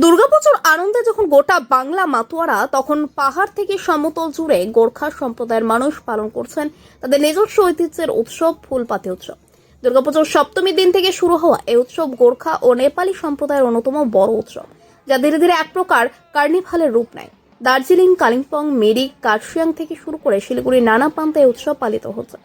দুর্গাপুজোর আনন্দে যখন গোটা বাংলা মাতোয়ারা তখন পাহাড় থেকে সমতল জুড়ে গোর্খা সম্প্রদায়ের মানুষ পালন করছেন তাদের নিজস্ব ঐতিহ্যের উৎসব ফুলপাতি উৎসব। দুর্গাপুজোর সপ্তমী দিন থেকে শুরু হওয়া এই উৎসব গোর্খা ও নেপালি সম্প্রদায়ের অন্যতম বড় উৎসব, যা ধীরে ধীরে এক প্রকার কার্নিভালের রূপ নেয়। দার্জিলিং, কালিম্পং, মেরিক, কার্শিয়াং থেকে শুরু করে শিলিগুড়ির নানা প্রান্তে উৎসব পালিত হচ্ছে।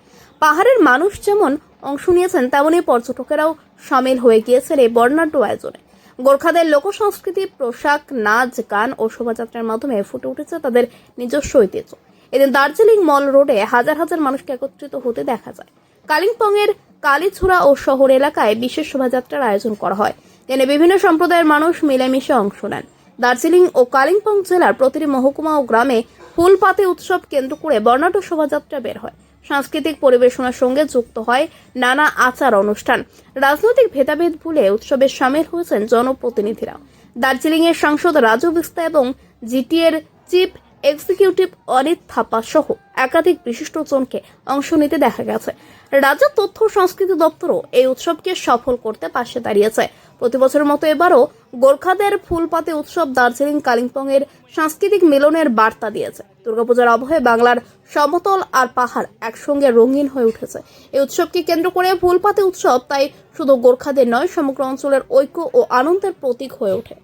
পাহাড়ের মানুষ যেমন অংশ নিয়েছেন, তেমনই পর্যটকেরাও সামিল হয়ে গিয়েছেন এই বর্ণাঢ্য আয়োজনে। গোর্খাদের লোকসংস্কৃতি, পোশাক, নাচ, গান ও শোভাযাত্রার মাধ্যমে ফুটে উঠেছে তাদের নিজস্ব ঐতিহ্য। এদিন দার্জিলিং মল রোডে হাজার হাজার মানুষকে একত্রিত হতে দেখা যায়। কালিম্পংয়ের কালীছড়া ও শহর এলাকায় বিশেষ শোভাযাত্রার আয়োজন করা হয়। যেখানে বিভিন্ন সম্প্রদায়ের মানুষ মিলেমিশে অংশ নেন। দার্জিলিং ও কালিম্পং জেলার প্রতিটি মহকুমা ও গ্রামে ফুলপাতে উৎসব কেন্দ্র করে বর্ণাঢ্য শোভাযাত্রা বের হয়। সাংস্কৃতিক পরিবেশনার সঙ্গে যুক্ত হয় নানা আচার অনুষ্ঠান। রাজনৈতিক ভেদাভেদ ভুলে উৎসবে সামিল হয়েছেন জনপ্রতিনিধিরা। দার্জিলিং এর সাংসদ রাজু বিস্তা এবং জিটিএর চিফ এক্সিকিউটিভ অনিত থাপা সহ একাধিক বিশিষ্টজনকে অংশ নিতে দেখা গেছে। রাজ্য তথ্য সংস্কৃতি দপ্তরও এই উৎসবকে সফল করতে পাশে দাঁড়িয়েছে। প্রতি বছরের মতো এবারও গোর্খাদের ফুলপাতে উৎসব দার্জিলিং কালিম্পং এর সাংস্কৃতিক মিলনের বার্তা দিয়েছে। দুর্গাপূজার আবহে বাংলার সমতল আর পাহাড় একসঙ্গে রঙিন হয়ে উঠেছে। এই উৎসবকে কেন্দ্র করে ফুলপাতে উৎসব তাই শুধু গোর্খাদের নয়, সমগ্র অঞ্চলের ঐক্য ও আনন্দের প্রতীক হয়ে ওঠে।